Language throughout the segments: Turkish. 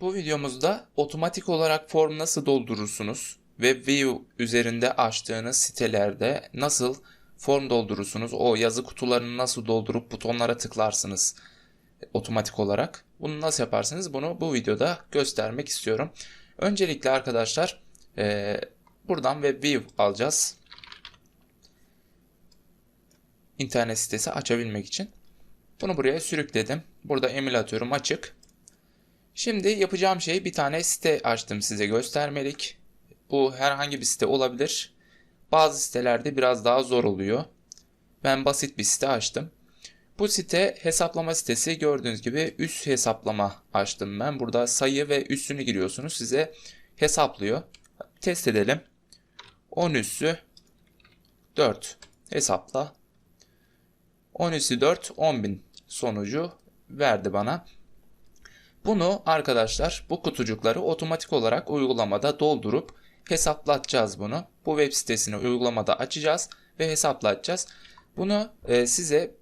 Bu videomuzda otomatik olarak form nasıl doldurursunuz ve View üzerinde açtığınız sitelerde nasıl form doldurursunuz, o yazı kutularını nasıl doldurup butonlara tıklarsınız otomatik olarak. Bunu nasıl yaparsınız bunu bu videoda göstermek istiyorum. Öncelikle arkadaşlar eee, buradan Web View alacağız. İnternet sitesi açabilmek için. Bunu buraya sürükledim. Burada emülatörüm açık. Şimdi yapacağım şey bir tane site açtım size göstermelik. Bu herhangi bir site olabilir. Bazı sitelerde biraz daha zor oluyor. Ben basit bir site açtım. Bu site hesaplama sitesi gördüğünüz gibi üst hesaplama açtım ben. Burada sayı ve üssünü giriyorsunuz. Size hesaplıyor. Test edelim. 10 üssü 4 hesapla. 10 üssü 4 10.000 sonucu verdi bana. Bunu arkadaşlar bu kutucukları otomatik olarak uygulamada doldurup hesaplatacağız bunu. Bu web sitesini uygulamada açacağız ve hesaplatacağız. Bunu e, size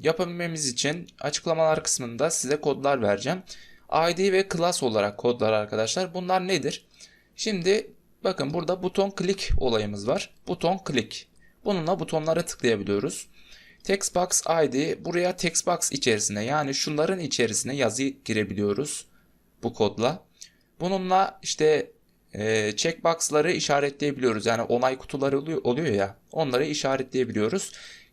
yapabilmemiz için açıklamalar kısmında size kodlar vereceğim. ID ve class olarak kodlar arkadaşlar. Bunlar nedir? Şimdi bakın burada buton click olayımız var. Buton click. Bununla butonlara tıklayabiliyoruz. Textbox ID buraya textbox içerisine yani şunların içerisine yazı girebiliyoruz bu kodla. Bununla işte e, checkbox'ları işaretleyebiliyoruz. Yani onay kutuları oluyor, oluyor ya onları işaretleyebiliyoruz.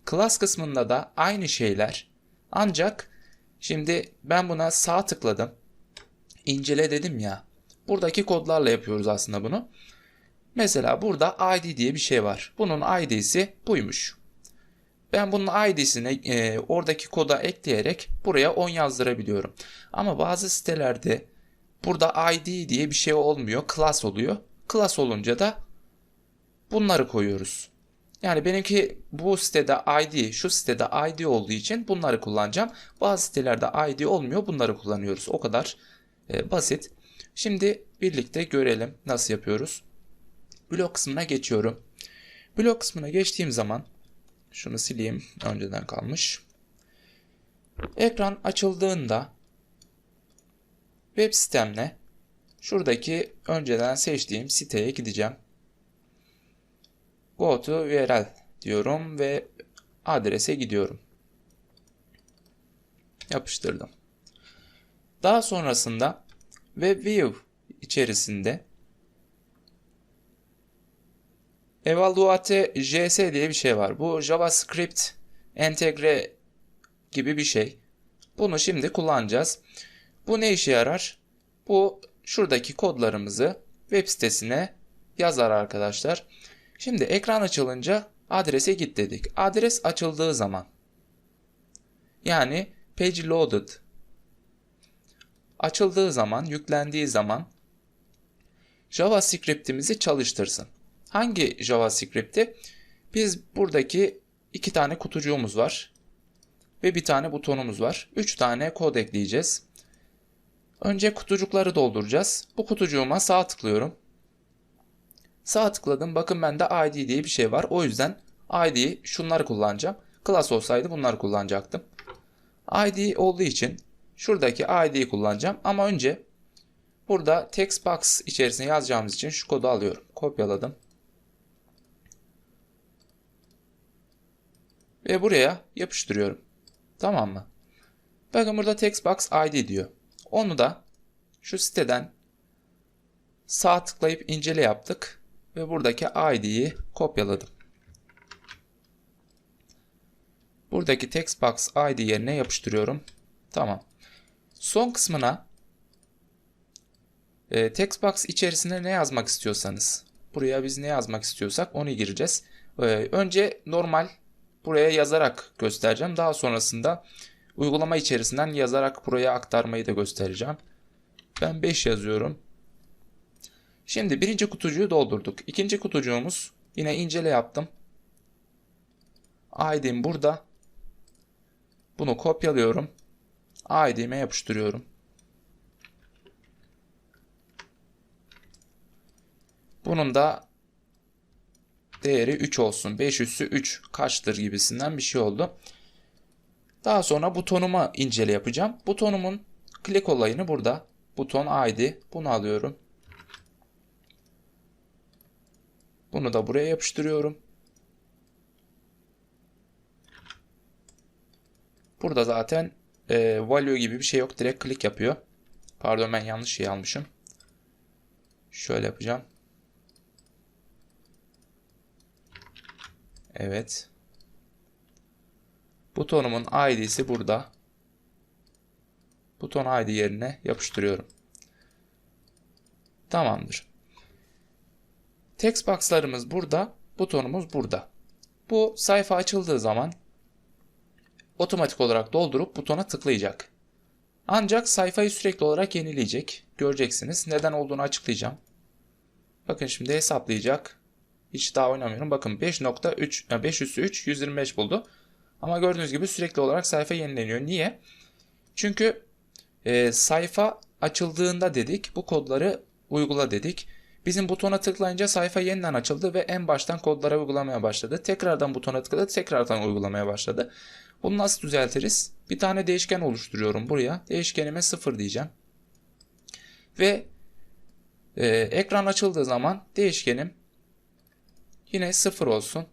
Class kısmında da aynı şeyler. Ancak şimdi ben buna sağ tıkladım. İncele dedim ya. Buradaki kodlarla yapıyoruz aslında bunu. Mesela burada ID diye bir şey var. Bunun ID'si buymuş. Ben bunun ID'sini e, oradaki koda ekleyerek buraya 10 yazdırabiliyorum. Ama bazı sitelerde burada ID diye bir şey olmuyor. Class oluyor. Class olunca da bunları koyuyoruz. Yani benimki bu sitede ID, şu sitede ID olduğu için bunları kullanacağım. Bazı sitelerde ID olmuyor. Bunları kullanıyoruz. O kadar e, basit. Şimdi birlikte görelim nasıl yapıyoruz. Blok kısmına geçiyorum. Blok kısmına geçtiğim zaman şunu sileyim. Önceden kalmış. Ekran açıldığında web sitemle şuradaki önceden seçtiğim siteye gideceğim. Go to URL diyorum ve adrese gidiyorum. Yapıştırdım. Daha sonrasında WebView içerisinde Evaluate JS diye bir şey var. Bu JavaScript entegre gibi bir şey. Bunu şimdi kullanacağız. Bu ne işe yarar? Bu şuradaki kodlarımızı web sitesine yazar arkadaşlar. Şimdi ekran açılınca adrese git dedik. Adres açıldığı zaman yani page loaded açıldığı zaman, yüklendiği zaman JavaScript'imizi çalıştırsın. Hangi JavaScript'i? Biz buradaki iki tane kutucuğumuz var ve bir tane butonumuz var. Üç tane kod ekleyeceğiz. Önce kutucukları dolduracağız. Bu kutucuğuma sağ tıklıyorum. Sağ tıkladım. Bakın bende ID diye bir şey var. O yüzden ID şunları kullanacağım. Class olsaydı bunları kullanacaktım. ID olduğu için şuradaki ID'yi kullanacağım. Ama önce burada text box içerisine yazacağımız için şu kodu alıyorum. Kopyaladım. Ve buraya yapıştırıyorum. Tamam mı? Bakın burada text box ID diyor. Onu da şu siteden sağ tıklayıp incele yaptık ve buradaki ID'yi kopyaladım. Buradaki textbox ID yerine yapıştırıyorum. Tamam. Son kısmına e, textbox içerisine ne yazmak istiyorsanız buraya biz ne yazmak istiyorsak onu gireceğiz. E, önce normal buraya yazarak göstereceğim. Daha sonrasında uygulama içerisinden yazarak buraya aktarmayı da göstereceğim. Ben 5 yazıyorum. Şimdi birinci kutucuğu doldurduk. İkinci kutucuğumuz yine incele yaptım. ID'm burada. Bunu kopyalıyorum. ID'me yapıştırıyorum. Bunun da değeri 3 olsun. 5 üssü 3 kaçtır gibisinden bir şey oldu. Daha sonra butonuma incele yapacağım. Butonumun klik olayını burada buton ID. Bunu alıyorum. Bunu da buraya yapıştırıyorum. Burada zaten e, value gibi bir şey yok. Direkt klik yapıyor. Pardon ben yanlış şey almışım. Şöyle yapacağım. Evet. Butonumun ID'si burada. Buton ID yerine yapıştırıyorum. Tamamdır. Text box'larımız burada, butonumuz burada. Bu sayfa açıldığı zaman otomatik olarak doldurup butona tıklayacak. Ancak sayfayı sürekli olarak yenileyecek. Göreceksiniz. Neden olduğunu açıklayacağım. Bakın şimdi hesaplayacak. Hiç daha oynamıyorum. Bakın 5.3 5 üssü 3 125 buldu. Ama gördüğünüz gibi sürekli olarak sayfa yenileniyor. Niye? Çünkü e, sayfa açıldığında dedik bu kodları uygula dedik. Bizim butona tıklayınca sayfa yeniden açıldı ve en baştan kodlara uygulamaya başladı. Tekrardan butona tıkladı, tekrardan uygulamaya başladı. Bunu nasıl düzeltiriz? Bir tane değişken oluşturuyorum buraya. Değişkenime 0 diyeceğim. Ve e, ekran açıldığı zaman değişkenim yine 0 olsun.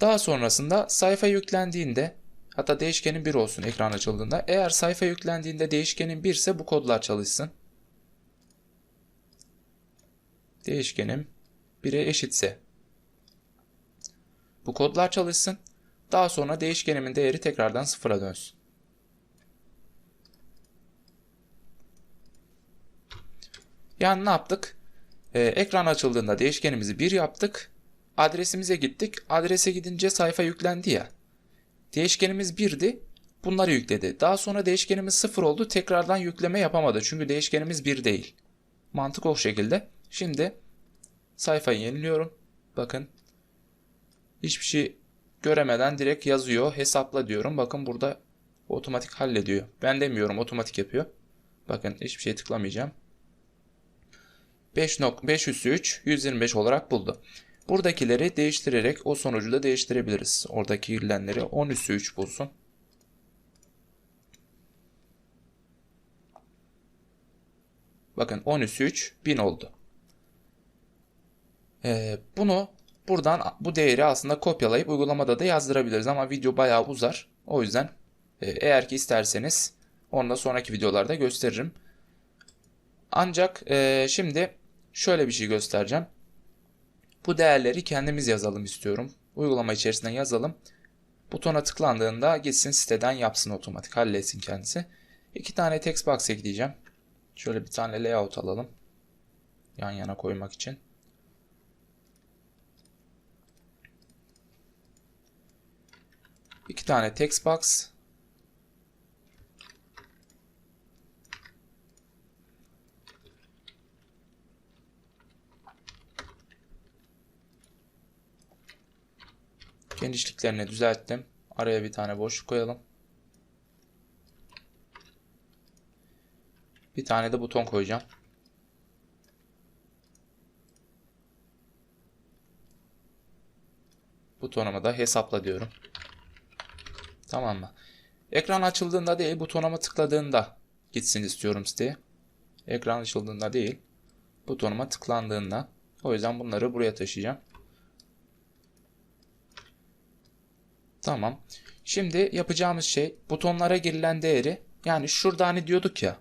Daha sonrasında sayfa yüklendiğinde hatta değişkenin 1 olsun ekran açıldığında. Eğer sayfa yüklendiğinde değişkenin 1 ise bu kodlar çalışsın. Değişkenim 1'e eşitse bu kodlar çalışsın. Daha sonra değişkenimin değeri tekrardan sıfıra dönsün. Yani ne yaptık? Ee, ekran açıldığında değişkenimizi 1 yaptık. Adresimize gittik. Adrese gidince sayfa yüklendi ya. Değişkenimiz 1'di. Bunları yükledi. Daha sonra değişkenimiz 0 oldu. Tekrardan yükleme yapamadı. Çünkü değişkenimiz 1 değil. Mantık o şekilde. Şimdi sayfayı yeniliyorum. Bakın. Hiçbir şey göremeden direkt yazıyor. Hesapla diyorum. Bakın burada otomatik hallediyor. Ben demiyorum otomatik yapıyor. Bakın hiçbir şey tıklamayacağım. 5, 5 üssü 3 125 olarak buldu. Buradakileri değiştirerek o sonucu da değiştirebiliriz. Oradaki girilenleri 10 üssü 3 bulsun. Bakın 10 üssü 3 1000 oldu. Ee, bunu buradan bu değeri aslında kopyalayıp uygulamada da yazdırabiliriz ama video bayağı uzar. O yüzden e, eğer ki isterseniz onu da sonraki videolarda gösteririm. Ancak e, şimdi şöyle bir şey göstereceğim. Bu değerleri kendimiz yazalım istiyorum. Uygulama içerisinde yazalım. Butona tıklandığında gitsin siteden yapsın otomatik halletsin kendisi. İki tane text box ekleyeceğim. Şöyle bir tane layout alalım. Yan yana koymak için. İki tane text box. Genişliklerini düzelttim. Araya bir tane boşluk koyalım. Bir tane de buton koyacağım. Butonuma da hesapla diyorum. Tamam mı? Ekran açıldığında değil butonuma tıkladığında gitsin istiyorum siteye. Ekran açıldığında değil butonuma tıklandığında. O yüzden bunları buraya taşıyacağım. Tamam. Şimdi yapacağımız şey butonlara girilen değeri yani şurada hani diyorduk ya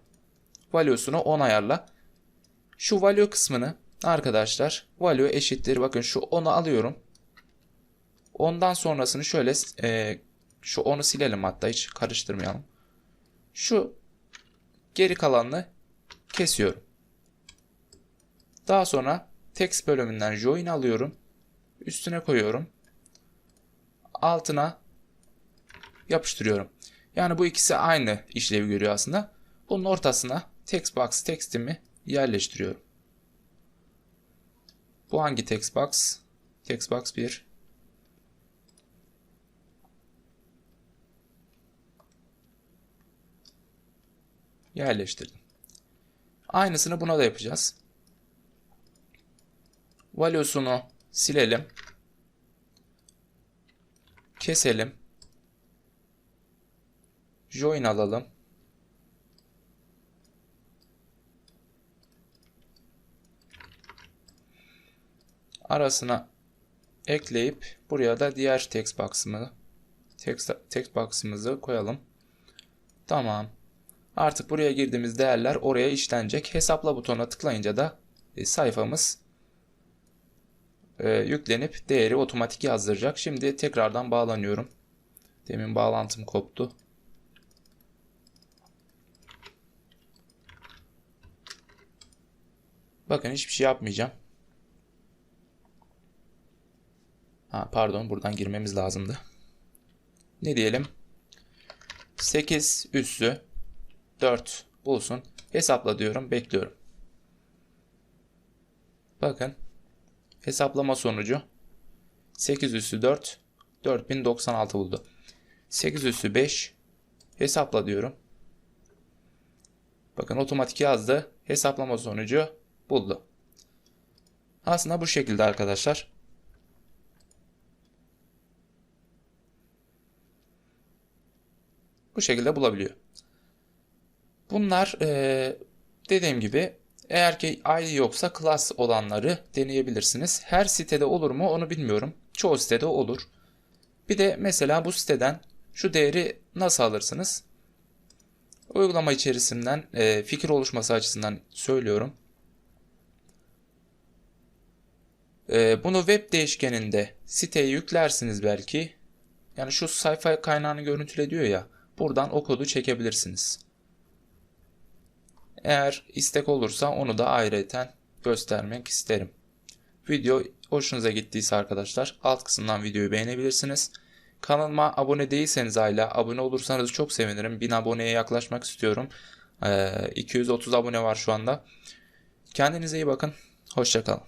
value'sunu 10 ayarla. Şu value kısmını arkadaşlar value eşittir bakın şu 10'u alıyorum. Ondan sonrasını şöyle e, şu 10'u silelim hatta hiç karıştırmayalım. Şu geri kalanını kesiyorum. Daha sonra text bölümünden join alıyorum. Üstüne koyuyorum altına yapıştırıyorum. Yani bu ikisi aynı işlevi görüyor aslında. Bunun ortasına text box textimi yerleştiriyorum. Bu hangi text box? Text box 1. Yerleştirdim. Aynısını buna da yapacağız. Value'sunu silelim keselim. Join alalım. Arasına ekleyip buraya da diğer text box'ımı text, text box'ımızı koyalım. Tamam. Artık buraya girdiğimiz değerler oraya işlenecek. Hesapla butonuna tıklayınca da e, sayfamız e, yüklenip değeri otomatik yazdıracak. Şimdi tekrardan bağlanıyorum. Demin bağlantım koptu. Bakın hiçbir şey yapmayacağım. Ha, pardon buradan girmemiz lazımdı. Ne diyelim? 8 üssü 4 bulsun. Hesapla diyorum. Bekliyorum. Bakın. Hesaplama sonucu 8 üssü 4 4096 buldu. 8 üssü 5 hesapla diyorum. Bakın otomatik yazdı. Hesaplama sonucu buldu. Aslında bu şekilde arkadaşlar. Bu şekilde bulabiliyor. Bunlar dediğim gibi eğer ki ID yoksa class olanları deneyebilirsiniz. Her sitede olur mu onu bilmiyorum. Çoğu sitede olur. Bir de mesela bu siteden şu değeri nasıl alırsınız? Uygulama içerisinden e, fikir oluşması açısından söylüyorum. E, bunu web değişkeninde siteye yüklersiniz belki. Yani şu sayfa kaynağını görüntüle diyor ya. Buradan o kodu çekebilirsiniz. Eğer istek olursa onu da ayrıyeten göstermek isterim. Video hoşunuza gittiyse arkadaşlar alt kısımdan videoyu beğenebilirsiniz. Kanalıma abone değilseniz hala abone olursanız çok sevinirim. 1000 aboneye yaklaşmak istiyorum. Ee, 230 abone var şu anda. Kendinize iyi bakın. Hoşçakalın.